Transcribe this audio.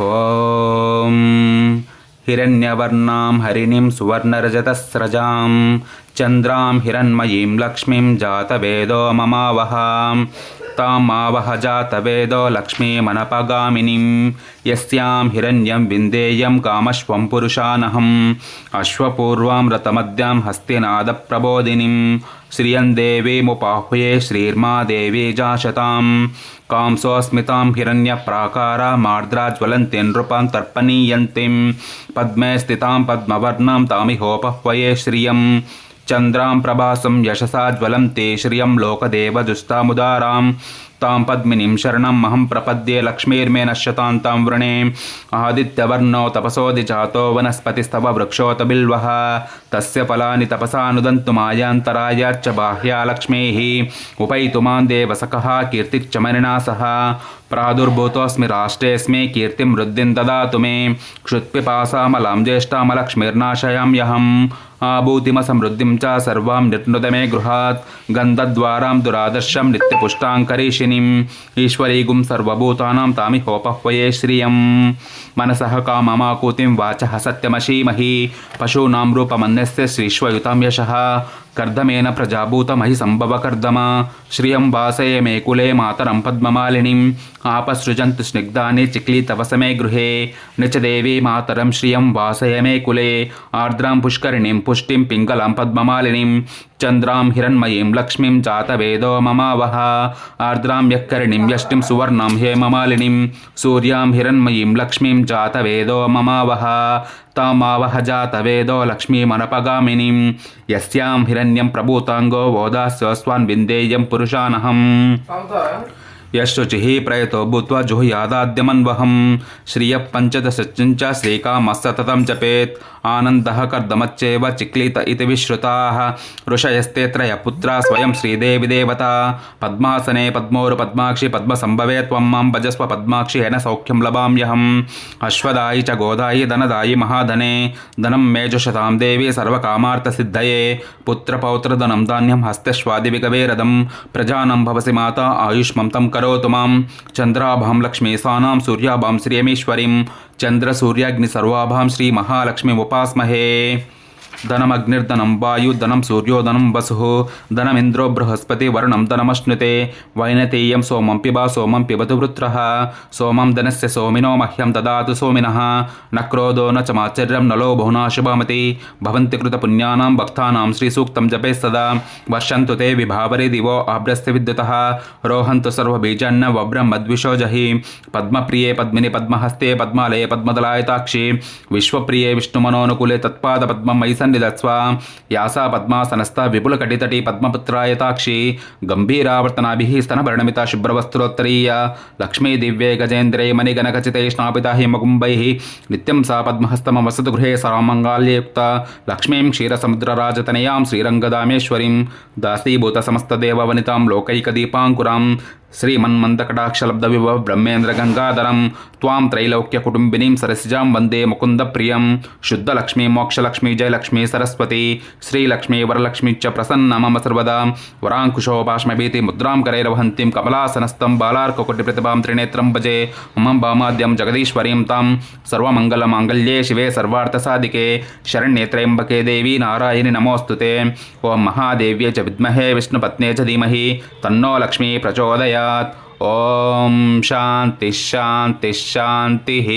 ॐ हिरण्यवर्णां हरिणीं सुवर्णरजतस्रजां चन्द्रां हिरण्मयीं लक्ष्मीं जातवेदो ममावहां तामावह जातवेदो लक्ष्मीमनपगामिनीं यस्यां हिरण्यं विन्देयं कामश्वं पुरुषानहम् अश्वपूर्वां रतमद्यां हस्तिनादप्रबोधिनीं श्रियं देवीमुपाह्वये श्रीर्मा देवी जाशतां कांसोऽस्मितां हिरण्यप्राकारामार्द्रा ज्वलन्तीं नृपां तर्पणीयन्तीं पद्मे स्थितां पद्मवर्णां तामिहोपह्वये श्रियम् చంద్రాం ప్రభాసం యశసా జ్వలం తే శ్రియం లోకదేవ దుస్తాముదారాం तां पद्मिनीं शरणमहं प्रपद्ये लक्ष्मीर्मे नश्यतां तां वृणे। आदित्यवर्णो तपसोऽधिजातो वनस्पतिस्तव वृक्षोत बिल्वः तस्य फलानि तपसा नुदन्तु मायान्तरायाच्च बाह्या लक्ष्मीः। उपैतु माँ देवसखः कीर्तिश्च मणिना सह प्रादुर्भूतोऽस्मि राष्ट्रेऽस्मि, कीर्तिं वृद्धिं ददातु मे। क्षुत्पिपासामलां ज्येष्ठामलक्ष्मीर्नाशयाम्यहम् आभूतिमसमृद्धिं च सर्वां निर्नुद मे गृहात्। गन्धद्वारां दुरादर्शं नित्यपुष्टाङ्करीषिणीम् సర్వభూతాభివాహినిం ఈశ్వరీ గుం సర్వభూతానాం తామి హోపహ్వయే శ్రియం మనసహ కామమాకూతిం వాచ సత్యమశీమహి పశూనాం రూపమన్యస్ శ్రీష్వయుతాం యశ కర్దమేన ప్రజాభూతమహి సంభవకర్దమ శ్రియం వాసయ మేకులే మాతరం పద్మమాలినిం ఆపసృజంతు స్నిగ్ధాని చిక్లీతవసమే గృహే నిచదేవీ మాతరం శ్రియం వాసయ మేకులే ఆర్ద్రాం పుష్కరిణిం పుష్టిం పింగళం పద్మమాలినిం చంద్రాం హిరణ్మయీం లక్ష్మీం చాతవేదో మమావహ ఆర్ద్రాం వ్యక్కరిణిం యష్టిం సువర్ణం హేమమాలినిం సూర్యాం హిరణ్మయీం లక్ష్మీం చాతవేదో మమావహ తామావహ జాతవేదో లక్ష్మీమనపగామినిం యస్యాం హిరణ్యం ప్రభూతాంగో వోదా స్వస్వాన్ విందేయం పురుషానహం యశుచి ప్రయతో భూత్వా జుహుయాదాద్యమన్వహం శ్రియ పంచదశ శ్రీకామస్తతం జపేత్ आनन्दः कर्दमच्चेव चिक्लित इति विश्रुताः ऋषयस्ते त्रयपुत्रा स्वयं श्रीदेवी देवता पद्मासने पद्मोरुपद्माक्षि पद्मसम्भवे त्वं मां भजस्व पद्माक्षि हेन सौख्यं लभाम्यहम् अश्वदायि च गोदायि धनदायि महाधने धनं मे जुषतां देवी सर्वकामार्थसिद्धये पुत्रपौत्रधनं धान्यं हस्तश्वादिविगवेरदं प्रजानं भवसि माता आयुष्मं तं करोतु मां चन्द्राभां लक्ष्मीसानां सूर्याभां श्रियमीश्वरीं चंद्र सूर्याग्नि सर्वाभाम श्री महालक्ष्मी उपासमहे। ధనమగ్నిర్ధనం వాయుధనం సూర్యోధనం వసు ధనమింద్రో బృహస్పతి వరుణం ధనమశ్నుతే వైనతేయం సోమం పిబా సోమం పిబతు వృత్ర సోమం ధనస్య సోమినో మహ్యం దదాతు సోమిన నక్రోధో నచమాచర్యం నలో బహునాశుభామతి భవంతి కృత పుణ్యానాం భక్తానాం శ్రీసూక్తం జపేస్తదా వర్షంతు తే విభావరే దివో ఆభ్రస్త విద్యుత రోహంతు సర్వబీజాన్న వబ్రం మద్విషోజహి పద్మప్రియే పద్మిని పద్మహస్తే పద్మాలయ పద్మదలాయతాక్షి విశ్వప్రియే విష్ణుమనోనుకూలే తత్పాద పద్మం మైసన్ కన్నిదత్స్వ యాసా పద్మాసనస్థ విపుల కటితటి పద్మపుత్రాయతాక్షి గంభీరావర్తనాభి స్తనభరణమిత శుభ్రవస్త్రోత్తరీయ లక్ష్మీ దివ్యే గజేంద్రే మణిగణకచితే స్నాపిత హిమకుంభై. నిత్యం సా పద్మహస్తమ వసతు గృహే సరామంగాల్యయుక్త లక్ష్మీం క్షీరసముద్రరాజతనయాం శ్రీరంగదామేశ్వరీం. దాసీభూత సమస్తదేవ వనితాం లోకైక శ్రీమన్మంతకటాక్షలబ్ధ విభవ బ్రహ్మేంద్ర గంగాధరం త్వాం త్రైలోక్య కుటుంబినీం సరసిజాం వందే ముకుంద ప్రియం శుద్ధలక్ష్మీ మోక్షలక్ష్మీ జయలక్ష్మీ సరస్వతి శ్రీలక్ష్మీ వరలక్ష్మీ చ ప్రసన్న మమ సర్వదా వరాంకుశోపాశ్మభీతి ముద్రాం కరైరవహంతిం కమలాసనస్తం బాలార్కకుటి ప్రతిభాం త్రినేత్రం భజే మమం భామాద్యం జగదీశ్వరీం తాం సర్వమంగళమాంగళ్యే శివే సర్వార్థసాధికే శరణ్యేత్రయంబకే దేవి నారాయణి నమోస్తుతే ఓం మహాదేవ్యే చ విద్మహే విష్ణుపత్నే చ ధీమహి తన్నో లక్ష్మీ ప్రచోదయ प्रचोदयात् ॐ शान्तिः शान्तिः।